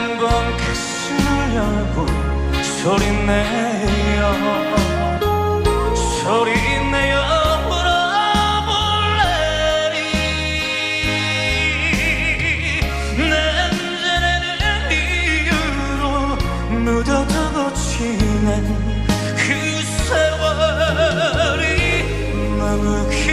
한번 가슴을 열고 소리내요. 소리내요. 물어볼래니? 난전에는 이유로 묻어두고 지낸 그 세월이 너무 길